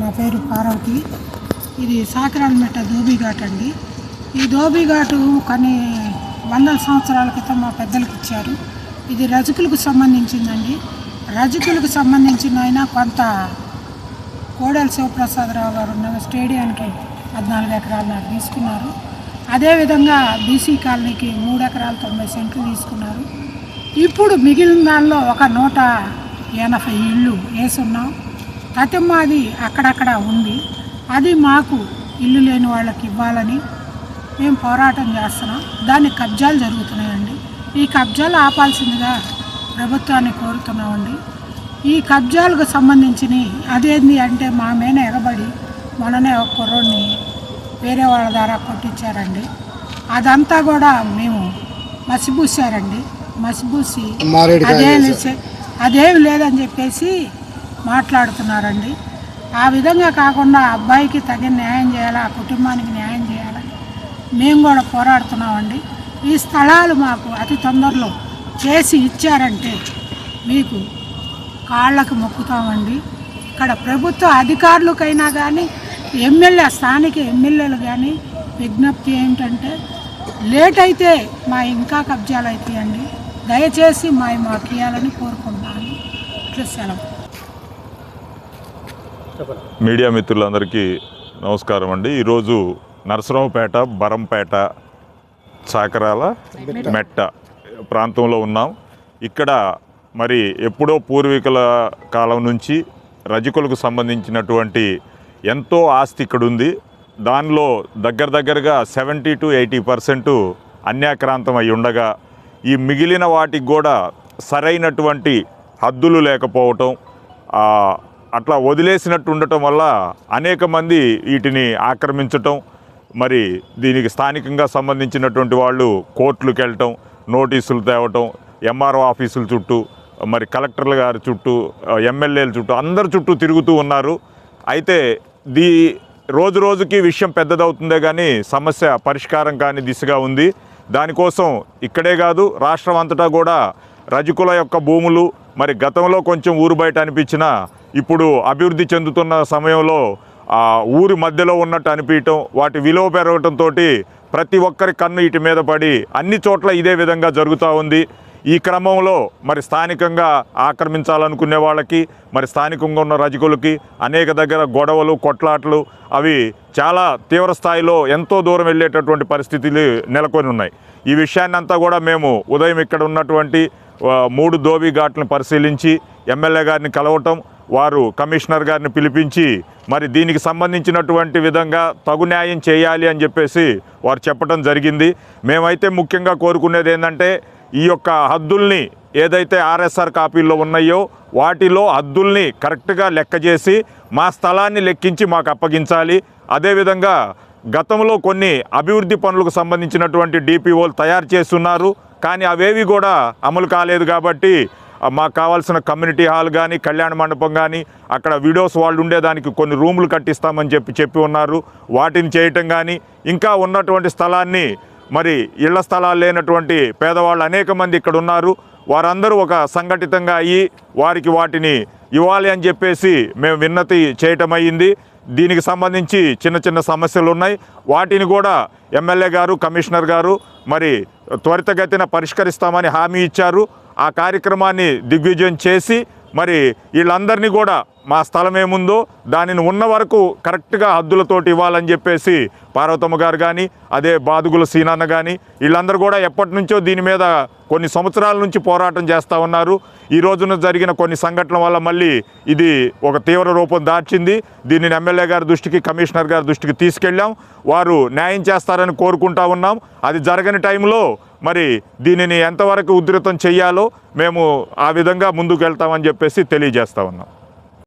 నా పేరు పార్వతి. ఇది సాకిరాలమెట్ట ధోబీఘాట్ అండి. ఈ ధోబీఘాటు కొన్ని వందల సంవత్సరాల క్రితం మా పెద్దలకు ఇచ్చారు. ఇది రజకులకు సంబంధించిందండి. రజకులకు సంబంధించిన అయినా కొంత కోడెల శివప్రసాదరావు గారు ఉన్న స్టేడియానికి పద్నాలుగు ఎకరాలు నాకు తీసుకున్నారు. అదేవిధంగా బీసీ కాలనీకి మూడు ఎకరాలు తొంభై సెంట్లు తీసుకున్నారు. ఇప్పుడు మిగిలిన దానిలో ఒక నూట ఎనభై ఇళ్ళు వేసున్నాం. తతిమ్మాది అక్కడక్కడ ఉంది. అది మాకు ఇల్లు లేని వాళ్ళకి ఇవ్వాలని మేము పోరాటం చేస్తున్నాం. దాన్ని కబ్జాలు జరుగుతున్నాయండి. ఈ కబ్జాలు ఆపాల్సిందిగా ప్రభుత్వాన్ని కోరుతున్నామండి. ఈ కబ్జాలకు సంబంధించిన అదేంది అంటే మా మీద ఎగబడి మొన్ననే ఒక కుర్రోడిని వేరే వాళ్ళ ద్వారా కొట్టించారండి. అదంతా కూడా మేము మసిబూసారండి మసిబూసి అదేమి అదేమి లేదని చెప్పేసి మాట్లాడుతున్నారండి. ఆ విధంగా కాకుండా అబ్బాయికి తగిన న్యాయం చేయాలి ఆ కుటుంబానికి న్యాయం చేయాలని మేము కూడా పోరాడుతున్నామండి. ఈ స్థలాలు మాకు అతి తొందరలో చేసి ఇచ్చారంటే మీకు కాళ్ళకు మొక్కుతామండి. ఇక్కడ ప్రభుత్వ అధికారులకైనా కానీ ఎమ్మెల్యే స్థానిక ఎమ్మెల్యేలు కానీ విజ్ఞప్తి ఏంటంటే లేట్ అయితే మా ఇంకా కబ్జాలు అవుతాయండి దయచేసి మా మాకు ఇవ్వాలని కోరుకుంటున్నాను. ఇట్లా సెలవు. మీడియా మిత్రులందరికీ నమస్కారం అండి. ఈరోజు నరసరావుపేట బరంపేట చాకరాల మెట్ట ప్రాంతంలో ఉన్నాం. ఇక్కడ మరి ఎప్పుడో పూర్వీకుల కాలం నుంచి రజకులకు సంబంధించినటువంటి ఎంతో ఆస్తి ఇక్కడ ఉంది దానిలో దగ్గర దగ్గరగా సెవెంటీ టు ఎయిటీ పర్సెంట్ అన్యాక్రాంతం అయి ఉండగా ఈ మిగిలిన వాటికి కూడా సరైనటువంటి హద్దులు లేకపోవటం అట్లా వదిలేసినట్టు ఉండటం వల్ల అనేక మంది వీటిని ఆక్రమించటం మరి దీనికి స్థానికంగా సంబంధించినటువంటి వాళ్ళు కోర్టులకు వెళ్ళటం నోటీసులు తేవటం ఎంఆర్ఓ ఆఫీసుల చుట్టూ మరి కలెక్టర్ల గారి చుట్టూ ఎమ్మెల్యేల చుట్టూ అందరి చుట్టూ తిరుగుతూ ఉన్నారు. అయితే దీ రోజు రోజుకి విషయం పెద్దదవుతుందే కానీ సమస్య పరిష్కారం కాని దిశగా ఉంది. దానికోసం ఇక్కడే కాదు రాష్ట్రం అంతటా కూడా రజకుల యొక్క భూములు మరి గతంలో కొంచెం ఊరు బయట అనిపించినా ఇప్పుడు అభివృద్ధి చెందుతున్న సమయంలో ఆ ఊరి మధ్యలో ఉన్నట్టు అనిపించటం వాటి విలువ పెరగటంతో ప్రతి ఒక్కరి కన్ను ఇటు మీద పడి అన్ని చోట్ల ఇదే విధంగా జరుగుతూ ఉంది. ఈ క్రమంలో మరి స్థానికంగా ఆక్రమించాలనుకునే వాళ్ళకి మరి స్థానికంగా ఉన్న రజకులకి అనేక దగ్గర గొడవలు కొట్లాట్లు అవి చాలా తీవ్ర స్థాయిలో ఎంతో దూరం వెళ్ళేటటువంటి పరిస్థితులు నెలకొని ఉన్నాయి. ఈ విషయాన్ని అంతా కూడా మేము ఉదయం ఇక్కడ ఉన్నటువంటి మూడు దోబీ ఘాట్లను పరిశీలించి ఎమ్మెల్యే గారిని కలవటం వారు కమిషనర్ గారిని పిలిపించి మరి దీనికి సంబంధించినటువంటి విధంగా తగు న్యాయం చేయాలి అని చెప్పేసి వారు చెప్పడం జరిగింది. మేమైతే ముఖ్యంగా కోరుకునేది ఏంటంటే ఈ యొక్క హద్దుల్ని ఏదైతే ఆర్ఎస్ఆర్ కాపీల్లో ఉన్నాయో వాటిలో హద్దుల్ని కరెక్ట్గా లెక్క చేసి మా స్థలాన్ని లెక్కించి మాకు అప్పగించాలి. అదేవిధంగా గతంలో కొన్ని అభివృద్ధి పనులకు సంబంధించినటువంటి డిపిఓలు తయారు చేస్తున్నారు. కానీ అవేవి కూడా అమలు కాలేదు కాబట్టి మాకు కావాల్సిన కమ్యూనిటీ హాల్ కానీ కళ్యాణ మండపం కానీ అక్కడ వీడియోస్ వాళ్ళు ఉండేదానికి కొన్ని రూములు కట్టిస్తామని చెప్పి చెప్పి ఉన్నారు. వాటిని చేయటం కానీ ఇంకా ఉన్నటువంటి స్థలాన్ని మరి ఇళ్ళ స్థలాలు లేనటువంటి పేదవాళ్ళు అనేక మంది ఇక్కడ ఉన్నారు. వారందరూ ఒక సంఘటితంగా అయ్యి వారికి వాటిని ఇవ్వాలి అని చెప్పేసి మేము విన్నతి చేయటం అయ్యింది. దీనికి సంబంధించి చిన్న చిన్న సమస్యలు ఉన్నాయి. వాటిని కూడా ఎమ్మెల్యే గారు కమిషనర్ గారు మరి త్వరితగతిన పరిష్కరిస్తామని హామీ ఇచ్చారు. ఆ కార్యక్రమాన్ని దిగ్విజయం చేసి మరి వీళ్ళందరినీ కూడా మా స్థలం ఏముందో దానిని ఉన్న వరకు కరెక్ట్గా హద్దులతోటి ఇవ్వాలని చెప్పేసి పార్వతమ్మ గారు కానీ అదే బాదుగుల సీనన్న కానీ వీళ్ళందరూ కూడా ఎప్పటి నుంచో దీని మీద కొన్ని సంవత్సరాల నుంచి పోరాటం చేస్తూ ఉన్నారు. ఈ రోజున జరిగిన కొన్ని సంఘటనల వల్ల మళ్ళీ ఇది ఒక తీవ్ర రూపం దాల్చింది దీనిని ఎమ్మెల్యే గారి దృష్టికి కమిషనర్ గారి దృష్టికి తీసుకెళ్ళాం. వారు న్యాయం చేస్తారని కోరుకుంటా ఉన్నాం. అది జరగని టైంలో మరి దీనిని ఎంతవరకు ఉధృతం చేయాలో మేము ఆ విధంగా ముందుకు వెళ్తామని చెప్పేసి తెలియజేస్తూ ఉన్నాం.